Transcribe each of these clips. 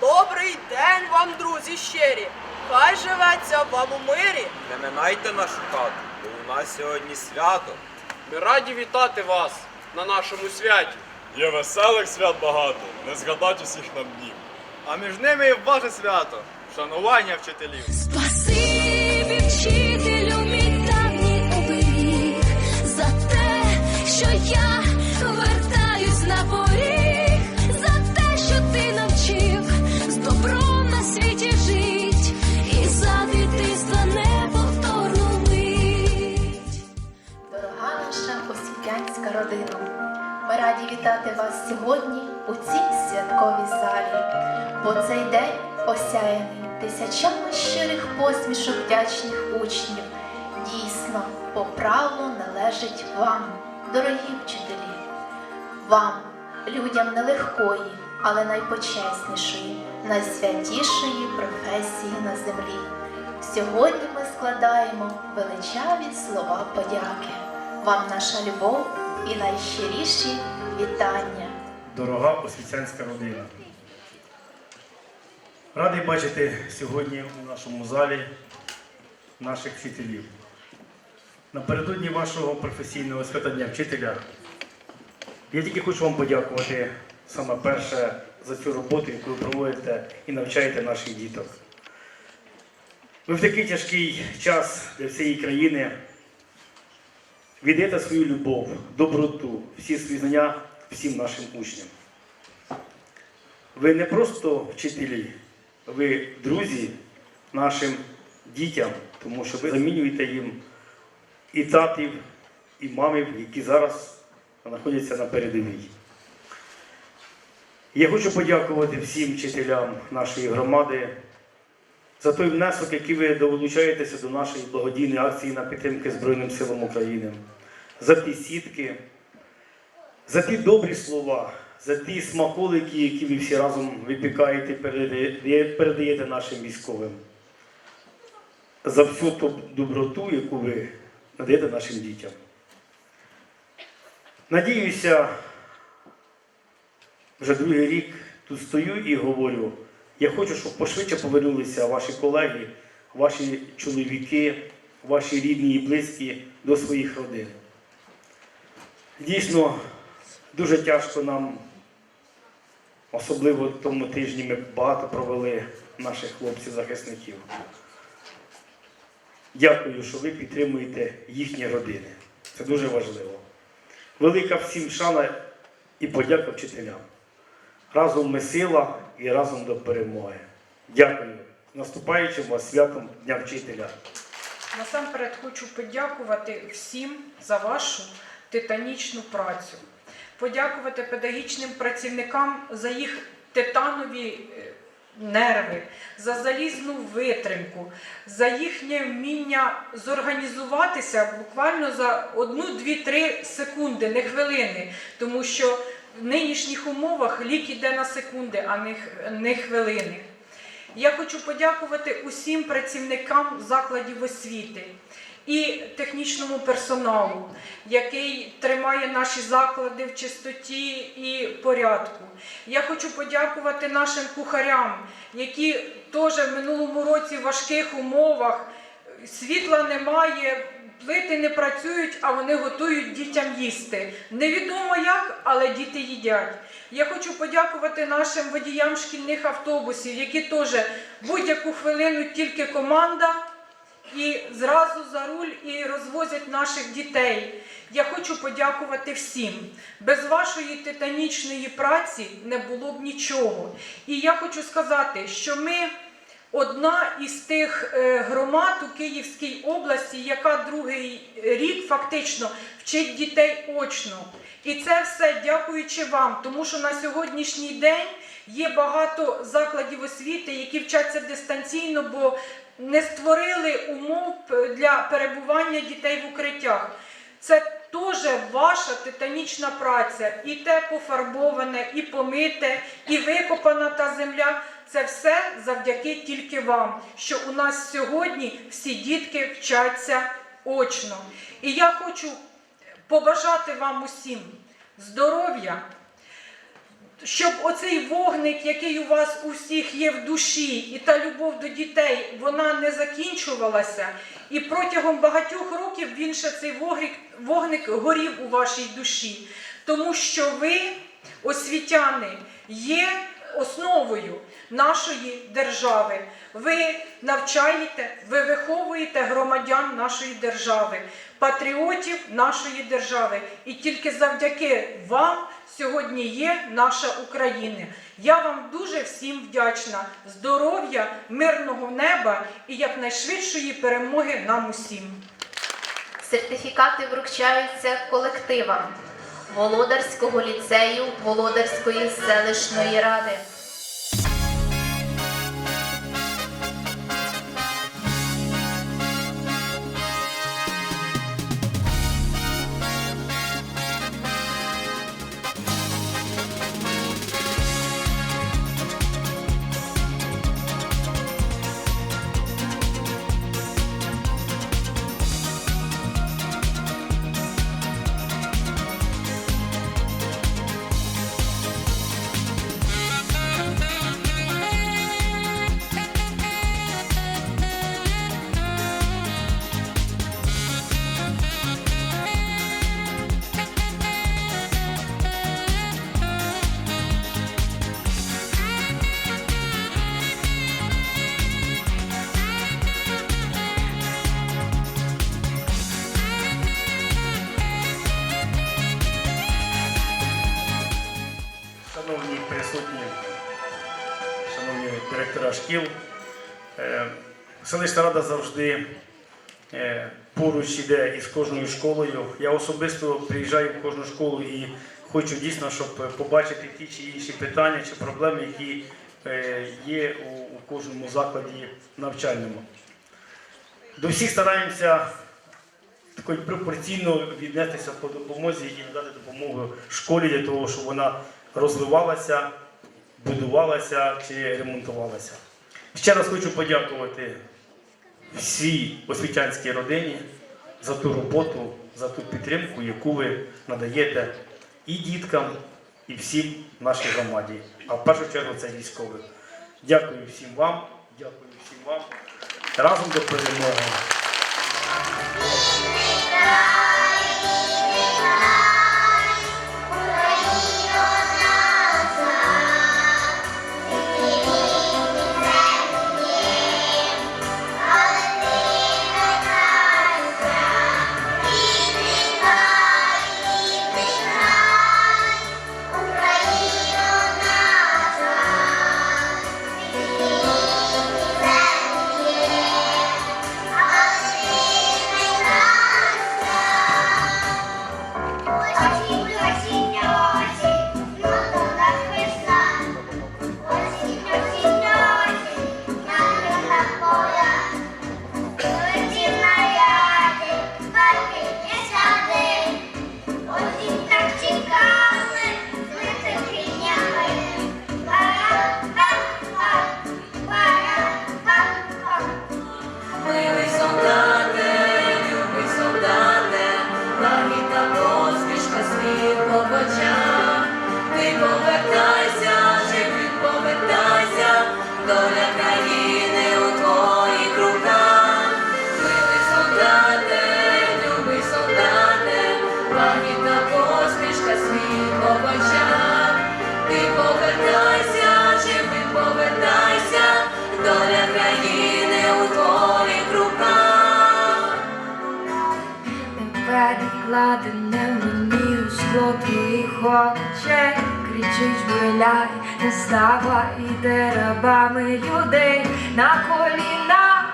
Добрий день вам, друзі щирі! Хай живеться вам у мирі! Не минайте нашу хату, бо у нас сьогодні свято. Ми раді вітати вас на нашому святі. Є веселих свят багато, не згадать усіх нам днів. А між ними і ваше свято шанування вчителів. Бо цей день осяяний тисячами щирих посмішок вдячних учнів. Дійсно, по праву належить вам, дорогі вчителі, вам, людям нелегкої, але найпочеснішої, найсвятішої професії на землі. Сьогодні ми складаємо величаві слова подяки. Вам наша любов і найщиріші вітання. дорога освітянська родина. Радий бачити сьогодні у нашому залі наших вчителів. Напередодні вашого професійного свята Дня вчителя я тільки хочу вам подякувати саме перше за цю роботу, яку ви проводите і навчаєте наших діток. Ви в такий тяжкий час для всієї країни віддаєте свою любов, доброту, всі свої знання всім нашим учням. Ви не просто вчителі, ви друзі нашим дітям, тому що ви замінюєте їм і татів, і мамів, які зараз знаходяться на передовій. Я хочу подякувати всім вчителям нашої громади за той внесок, який ви долучаєтеся до нашої благодійної акції на підтримки Збройним силам України, за ті сітки, за ті добрі слова, за ті смаколики, які ви всі разом випікаєте, передаєте нашим військовим, за всю ту доброту, яку ви надаєте нашим дітям. Надіюся, вже другий рік тут стою і говорю, я хочу, щоб пошвидше повернулися ваші колеги, ваші чоловіки, ваші рідні і близькі до своїх родин. Дійсно, дуже тяжко нам, особливо в тому тижні ми багато провели наших хлопців-захисників. Дякую, що ви підтримуєте їхні родини. Це дуже важливо. Велика всім шана і подяка вчителям. Разом ми сила і разом до перемоги. Дякую. Наступаючим вас святом Дня вчителя. Насамперед хочу подякувати всім за вашу титанічну працю, подякувати педагогічним працівникам за їх титанові е, нерви, за залізну витримку, за їхнє вміння зорганізуватися буквально за одну, дві, три секунди, не хвилини, тому що в нинішніх умовах лік іде на секунди, а не хвилини. Я хочу подякувати усім працівникам закладів освіти і технічному персоналу, який тримає наші заклади в чистоті і порядку. Я хочу подякувати нашим кухарям, які теж в минулому році в важких умовах світла немає. Плити не працюють, а вони готують дітям їсти. Невідомо як, але діти їдять. Я хочу подякувати нашим водіям шкільних автобусів, які теж будь-яку хвилину тільки команда і зразу за руль і розвозять наших дітей. Я хочу подякувати всім. Без вашої титанічної праці не було б нічого. І я хочу сказати, що ми одна із тих е, громад у Київській області, яка другий рік фактично вчить дітей очно. І це все дякуючи вам, тому що на сьогоднішній день є багато закладів освіти, які вчаться дистанційно, бо не створили умов для перебування дітей в укриттях. Це теж ваша титанічна праця, і те пофарбоване, і помите, і викопана та земля. Це все завдяки тільки вам, що у нас сьогодні всі дітки вчаться очно. І я хочу побажати вам усім здоров'я, щоб оцей вогник, який у вас у всіх є в душі, і та любов до дітей, вона не закінчувалася. І протягом багатьох років він ще цей вогник, вогник горів у вашій душі. Тому що ви, освітяни, є основою нашої держави. Ви навчаєте, ви виховуєте громадян нашої держави, патріотів нашої держави. І тільки завдяки вам сьогодні є наша Україна. Я вам дуже всім вдячна. Здоров'я, мирного неба і якнайшвидшої перемоги нам усім. Сертифікати вручаються колективам Володарського ліцею Володарської селищної ради. Директора шкіл, е, селищна рада завжди е, поруч іде із кожною школою. Я особисто приїжджаю в кожну школу і хочу дійсно, щоб побачити ті чи інші питання чи проблеми, які е, є у, кожному закладі навчальному. До всіх стараємося такою пропорційно віднестися по допомозі і надати допомогу школі для того, щоб вона розвивалася, будувалася чи ремонтувалася. Ще раз хочу подякувати всій освітянській родині за ту роботу, за ту підтримку, яку ви надаєте і діткам, і всім нашій громаді. А в першу чергу це військовим. Дякую всім вам, дякую всім вам. Разом до перемоги. У твоїх очей. Кричить, виляй, не ставай деревами людей. На коліна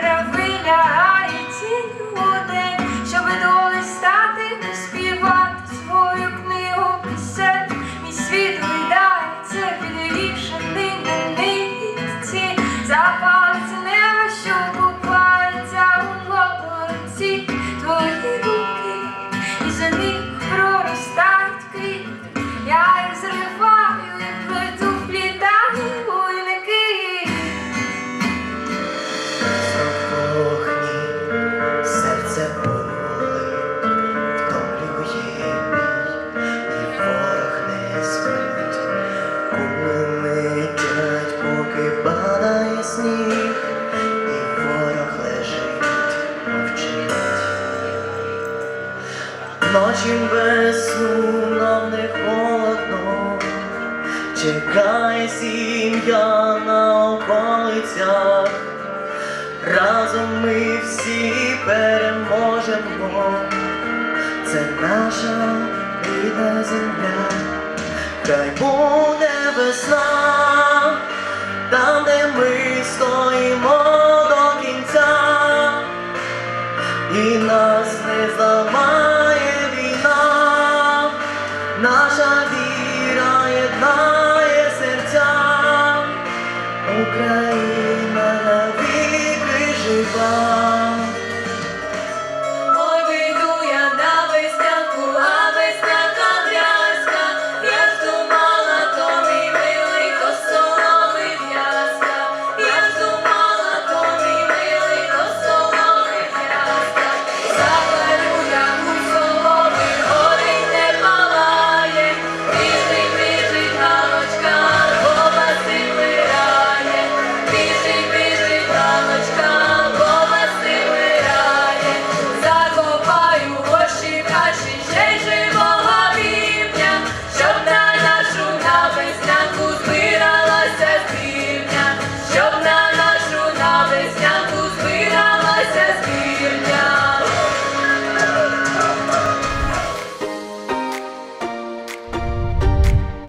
трави лягає тінь один Щоб доли стати, не співати свою книгу пісень. Мій світ гойдається, підвішений на нитці. Запалиться на околицях. Разом ми всі переможемо, це наша рідна земля, хай буде весна, там, де ми стоїмо до кінця, і нас не зламає Yeah.